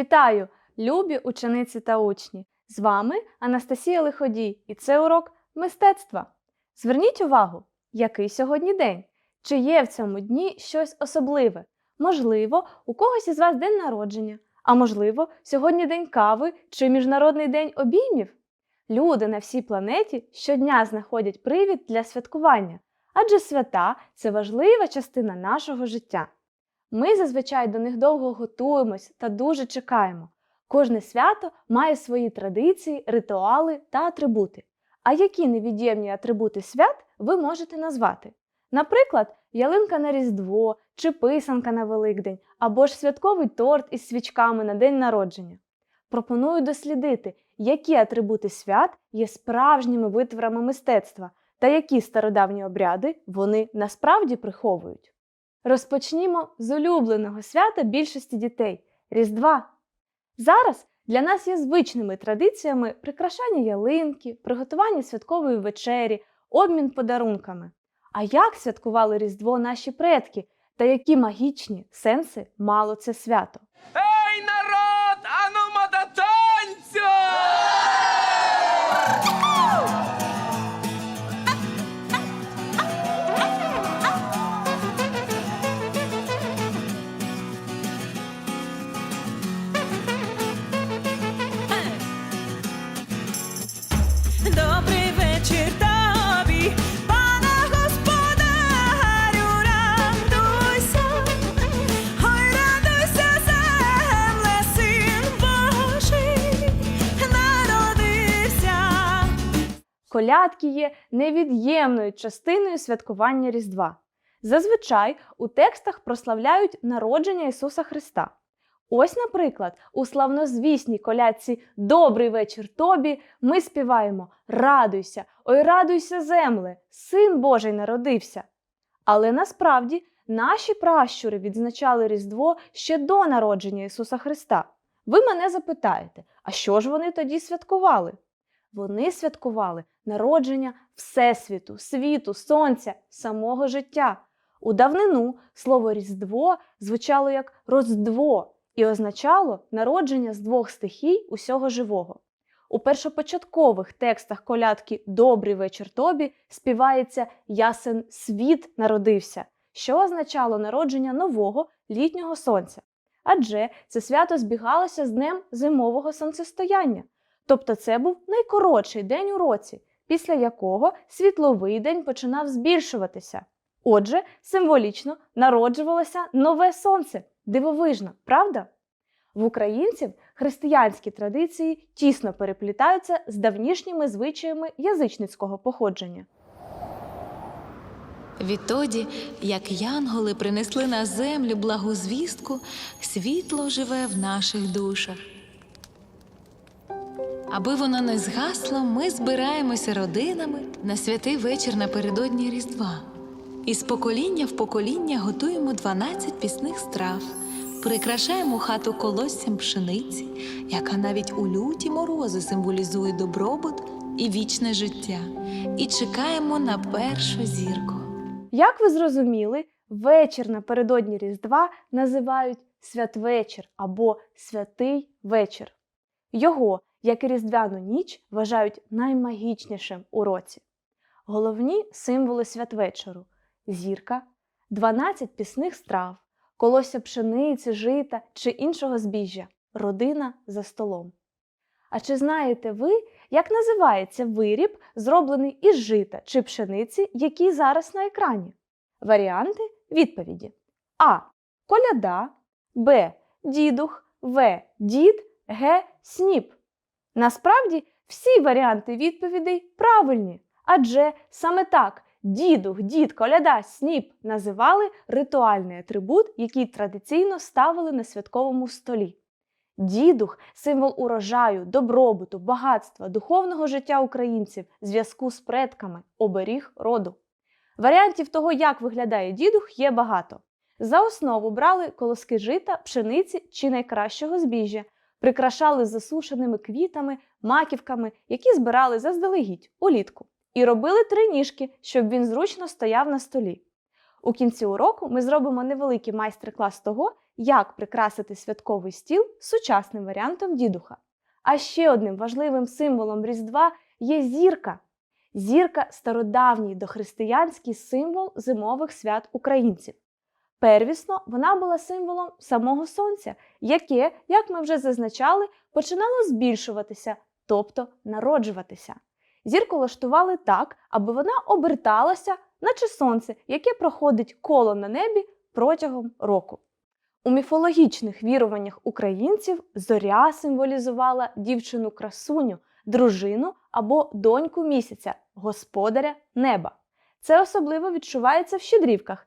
Вітаю, любі учениці та учні! З вами Анастасія Лиходій, і це урок мистецтва. Зверніть увагу, який сьогодні день? Чи є в цьому дні щось особливе? Можливо, у когось із вас день народження, а можливо, сьогодні день кави чи Міжнародний день обіймів? Люди на всій планеті щодня знаходять привід для святкування, адже свята це важлива частина нашого життя. Ми зазвичай до них довго готуємось та дуже чекаємо. Кожне свято має свої традиції, ритуали та атрибути. А які невід'ємні атрибути свят ви можете назвати? Наприклад, ялинка на Різдво чи писанка на Великдень, або ж святковий торт із свічками на день народження. Пропоную дослідити, які атрибути свят є справжніми витворами мистецтва та які стародавні обряди вони насправді приховують. Розпочнімо з улюбленого свята більшості дітей Різдва. Зараз для нас є звичними традиціями прикрашання ялинки, приготування святкової вечері, обмін подарунками. А як святкували Різдво наші предки та які магічні сенси мало це свято? Колядки є невід'ємною частиною святкування Різдва. Зазвичай у текстах прославляють народження Ісуса Христа. Ось, наприклад, у славнозвісній колядці Добрий вечір тобі ми співаємо Радуйся, ой, радуйся, земле, син Божий народився. Але насправді наші пращури відзначали Різдво ще до народження Ісуса Христа. Ви мене запитаєте, а що ж вони тоді святкували? Вони святкували народження Всесвіту, світу, сонця, самого життя. У давнину слово Різдво звучало як роздво і означало народження з двох стихій усього живого. У першопочаткових текстах колядки Добрий вечір тобі співається Ясен світ народився, що означало народження нового літнього сонця. Адже це свято збігалося з днем зимового сонцестояння. Тобто це був найкоротший день у році, після якого світловий день починав збільшуватися. Отже, символічно народжувалося нове сонце. Дивовижно, правда? В українців християнські традиції тісно переплітаються з давнішніми звичаями язичницького походження. Відтоді, як янголи принесли на землю благу звістку, світло живе в наших душах. Аби воно не згасло, ми збираємося родинами на святий вечір напередодні Різдва. І з покоління в покоління готуємо 12 пісних страв, прикрашаємо хату колоссям пшениці, яка навіть у люті морози символізує добробут і вічне життя, і чекаємо на першу зірку. Як ви зрозуміли, вечір напередодні Різдва називають святвечір або святий вечір. Його, як і Різдвяну ніч, вважають наймагічнішим у році. Головні символи святвечору зірка, 12 пісних страв, колося пшениці, жита чи іншого збіжжя, родина за столом. А чи знаєте ви, як називається виріб, зроблений із жита чи пшениці, який зараз на екрані? Варіанти відповіді: А. Коляда, Б. Дідух, В. Дід, Г. Сніп. Насправді всі варіанти відповідей правильні, адже саме так дідух, дід, коляда, сніп називали ритуальний атрибут, який традиційно ставили на святковому столі. Дідух символ урожаю, добробуту, багатства, духовного життя українців, зв'язку з предками, оберіг роду. Варіантів того, як виглядає дідух, є багато. За основу брали колоски жита, пшениці чи найкращого збіжжя, прикрашали засушеними квітами, маківками, які збирали заздалегідь улітку, і робили три ніжки, щоб він зручно стояв на столі. У кінці уроку ми зробимо невеликий майстер-клас того, як прикрасити святковий стіл сучасним варіантом дідуха. А ще одним важливим символом Різдва є зірка. Зірка стародавній дохристиянський символ зимових свят українців. Первісно вона була символом самого сонця, яке, як ми вже зазначали, починало збільшуватися, тобто народжуватися. Зірку влаштували так, аби вона оберталася, наче сонце, яке проходить коло на небі протягом року. У міфологічних віруваннях українців зоря символізувала дівчину красуню, дружину або доньку місяця, господаря неба. Це особливо відчувається в щедрівках,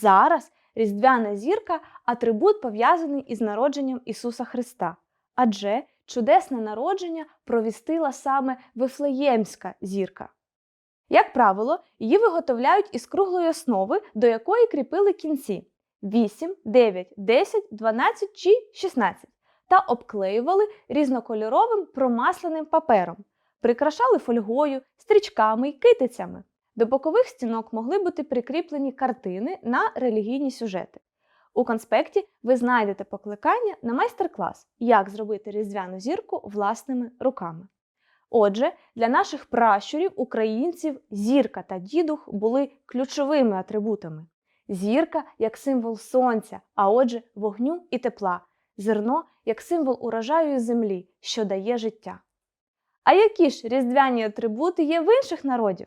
Зараз різдвяна зірка атрибут пов'язаний із народженням Ісуса Христа, адже чудесне народження провістила саме Вифлеємська зірка. Як правило, її виготовляють із круглої основи, до якої кріпили кінці 8, 9, 10, 12 чи 16 та обклеювали різнокольоровим промасленим папером, прикрашали фольгою, стрічками й китицями. До бокових стінок могли бути прикріплені картини на релігійні сюжети. У конспекті ви знайдете покликання на майстер-клас, як зробити різдвяну зірку власними руками. Отже, для наших пращурів, українців, зірка та дідух були ключовими атрибутами. Зірка як символ сонця, а отже, вогню і тепла, зерно як символ урожаю землі, що дає життя. А які ж різдвяні атрибути є в інших народів?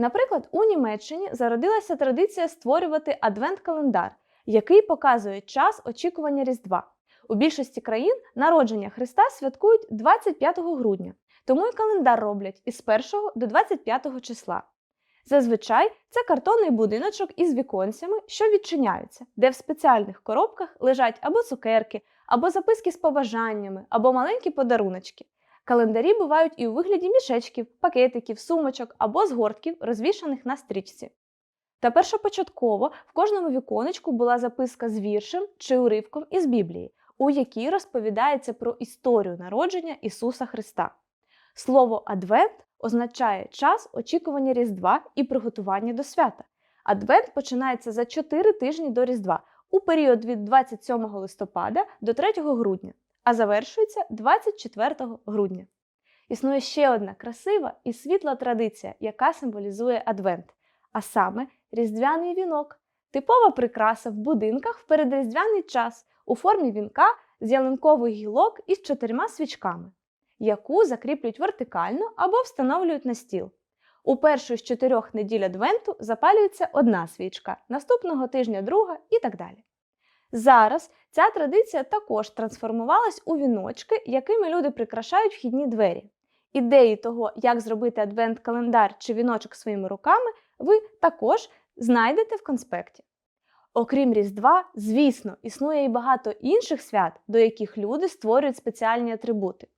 Наприклад, у Німеччині зародилася традиція створювати адвент-календар, який показує час очікування Різдва. У більшості країн народження Христа святкують 25 грудня, тому і календар роблять із 1 до 25 числа. Зазвичай це картонний будиночок із віконцями, що відчиняються, де в спеціальних коробках лежать або цукерки, або записки з побажаннями, або маленькі подаруночки. Календарі бувають і у вигляді мішечків, пакетиків, сумочок або згортків, розвішаних на стрічці. Та першопочатково в кожному віконечку була записка з віршем чи уривком із Біблії, у якій розповідається про історію народження Ісуса Христа. Слово Адвент означає час очікування Різдва і приготування до свята. Адвент починається за 4 тижні до Різдва у період від 27 листопада до 3 грудня, а завершується 24 грудня. Існує ще одна красива і світла традиція, яка символізує Адвент, а саме різдвяний вінок, типова прикраса в будинках в передріздвяний час у формі вінка з ялинкових гілок із чотирма свічками, яку закріплюють вертикально або встановлюють на стіл. У першу з чотирьох неділь Адвенту запалюється одна свічка, наступного тижня друга і так далі. Зараз ця традиція також трансформувалась у віночки, якими люди прикрашають вхідні двері. Ідеї того, як зробити адвент-календар чи віночок своїми руками, ви також знайдете в конспекті. Окрім Різдва, звісно, існує і багато інших свят, до яких люди створюють спеціальні атрибути.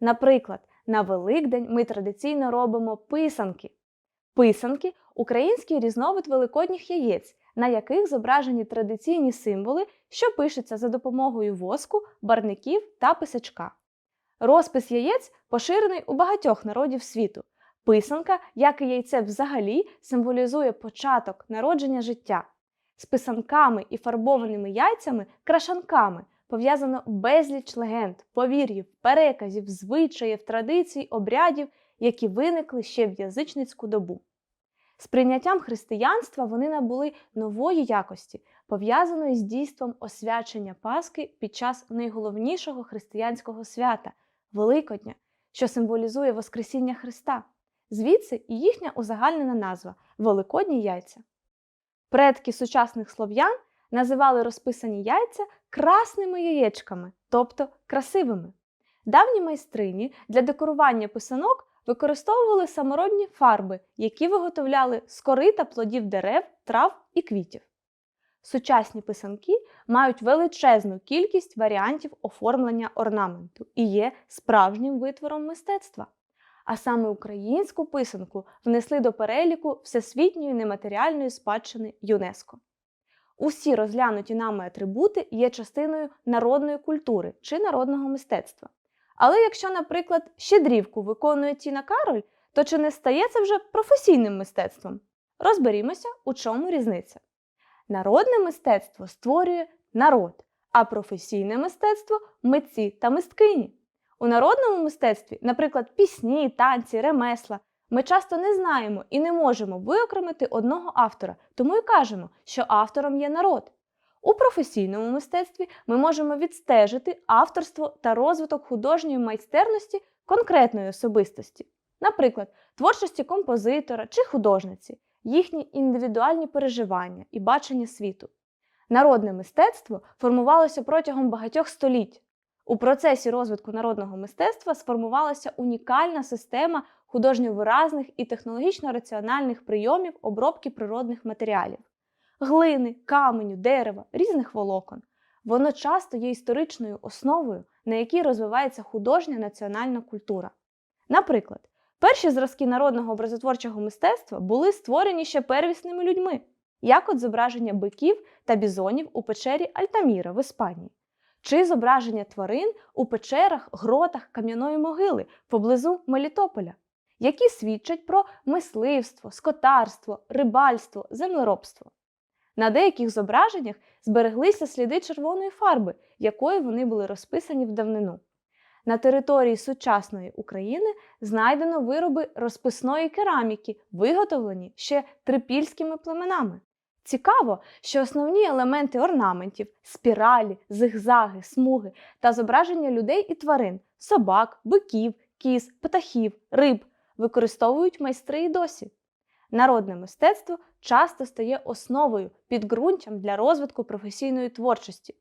Наприклад, на Великдень ми традиційно робимо писанки. Писанки український різновид великодніх яєць, на яких зображені традиційні символи, що пишуться за допомогою воску, барників та писачка. Розпис яєць поширений у багатьох народів світу. Писанка, як і яйце взагалі, символізує початок народження життя. З писанками і фарбованими яйцями, крашанками пов'язано безліч легенд, повір'їв, переказів, звичаїв, традицій, обрядів, які виникли ще в язичницьку добу. З прийняттям християнства вони набули нової якості, пов'язаної з дійством освячення Пасхи під час найголовнішого християнського свята Великодня, що символізує Воскресіння Христа. Звідси і їхня узагальнена назва Великодні яйця. Предки сучасних слов'ян називали розписані яйця красними яєчками, тобто красивими. Давні майстрині для декорування писанок використовували саморобні фарби, які виготовляли з кори та плодів дерев, трав і квітів. Сучасні писанки мають величезну кількість варіантів оформлення орнаменту і є справжнім витвором мистецтва. А саме українську писанку внесли до переліку Всесвітньої нематеріальної спадщини ЮНЕСКО. Усі розглянуті нами атрибути є частиною народної культури чи народного мистецтва. Але якщо, наприклад, щедрівку виконує Тіна Кароль, то чи не стає це вже професійним мистецтвом? Розберімося, у чому різниця. Народне мистецтво створює народ, а професійне мистецтво митці та мисткині. У народному мистецтві, наприклад, пісні, танці, ремесла, ми часто не знаємо і не можемо виокремити одного автора, тому і кажемо, що автором є народ. У професійному мистецтві ми можемо відстежити авторство та розвиток художньої майстерності конкретної особистості, наприклад, творчості композитора чи художниці, їхні індивідуальні переживання і бачення світу. Народне мистецтво формувалося протягом багатьох століть. У процесі розвитку народного мистецтва сформувалася унікальна система художньо-виразних і технологічно раціональних прийомів обробки природних матеріалів глини, каменю, дерева, різних волокон. Воно часто є історичною основою, на якій розвивається художня національна культура. Наприклад, перші зразки народного образотворчого мистецтва були створені ще первісними людьми, як от зображення биків та бізонів у печері Альтаміра в Іспанії, чи зображення тварин у печерах, гротах кам'яної могили поблизу Мелітополя, які свідчать про мисливство, скотарство, рибальство, землеробство. На деяких зображеннях збереглися сліди червоної фарби, якою вони були розписані в давнину. На території сучасної України знайдено вироби розписної кераміки, виготовлені ще трипільськими племенами. Цікаво, що основні елементи орнаментів спіралі, зигзаги, смуги та зображення людей і тварин собак, биків, кіз, птахів, риб використовують майстри і досі. Народне мистецтво часто стає основою підґрунтям для розвитку професійної творчості.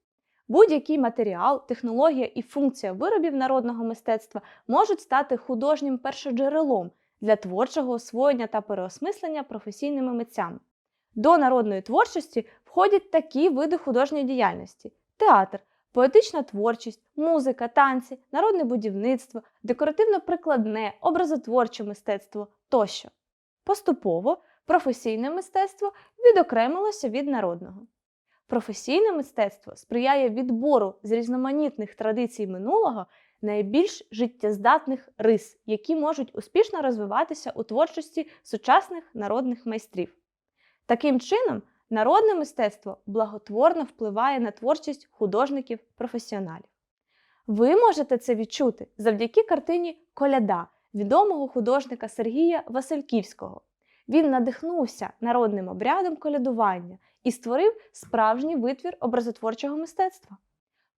Будь-який матеріал, технологія і функція виробів народного мистецтва можуть стати художнім першоджерелом для творчого освоєння та переосмислення професійними митцями. До народної творчості входять такі види художньої діяльності: театр, поетична творчість, музика, танці, народне будівництво, декоративно-прикладне, образотворче мистецтво тощо. Поступово професійне мистецтво відокремилося від народного. Професійне мистецтво сприяє відбору з різноманітних традицій минулого найбільш життєздатних рис, які можуть успішно розвиватися у творчості сучасних народних майстрів. Таким чином, народне мистецтво благотворно впливає на творчість художників-професіоналів. Ви можете це відчути завдяки картині Коляда відомого художника Сергія Васильківського. Він надихнувся народним обрядом колядування і створив справжній витвір образотворчого мистецтва.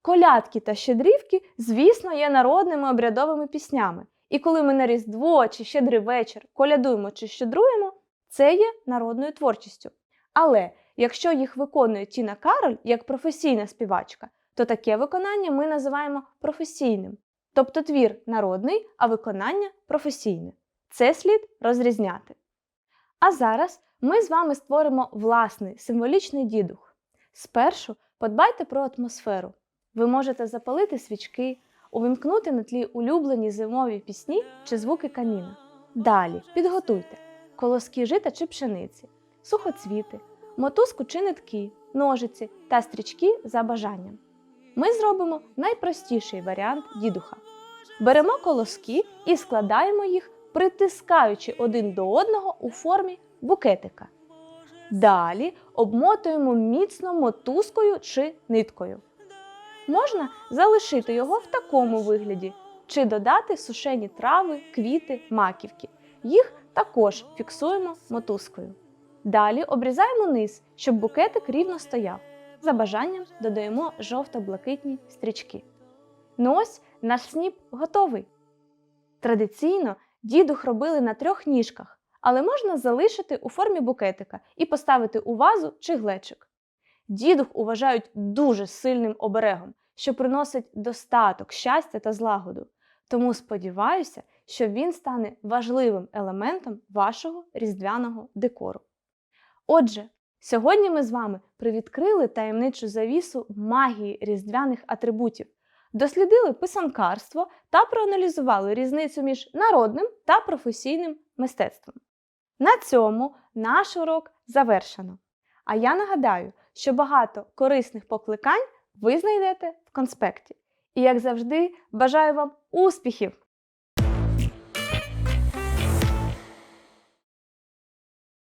Колядки та щедрівки, звісно, є народними обрядовими піснями. І коли ми на Різдво чи щедрий вечір колядуємо чи щедруємо, це є народною творчістю. Але якщо їх виконує Тіна Кароль як професійна співачка, то таке виконання ми називаємо професійним. Тобто твір народний, а виконання професійне. Це слід розрізняти. А зараз ми з вами створимо власний символічний дідух. Спершу подбайте про атмосферу. Ви можете запалити свічки, увімкнути на тлі улюблені зимові пісні чи звуки каміна. Далі підготуйте колоски жита чи пшениці, сухоцвіти, мотузку чи нитки, ножиці та стрічки за бажанням. Ми зробимо найпростіший варіант дідуха. Беремо колоски і складаємо їх, притискаючи один до одного у формі букетика. Далі обмотуємо міцно мотузкою чи ниткою. Можна залишити його в такому вигляді, чи додати сушені трави, квіти, маківки. Їх також фіксуємо мотузкою. Далі обрізаємо низ, щоб букетик рівно стояв. За бажанням додаємо жовто-блакитні стрічки. Ну ось наш сніп готовий. Традиційно дідух робили на трьох ніжках, але можна залишити у формі букетика і поставити у вазу чи глечик. Дідух вважають дуже сильним оберегом, що приносить достаток, щастя та злагоду. Тому сподіваюся, що він стане важливим елементом вашого різдвяного декору. Отже, сьогодні ми з вами привідкрили таємничу завісу магії різдвяних атрибутів, дослідили писанкарство та проаналізували різницю між народним та професійним мистецтвом. На цьому наш урок завершено. А я нагадаю, що багато корисних покликань ви знайдете в конспекті. І, як завжди, бажаю вам успіхів!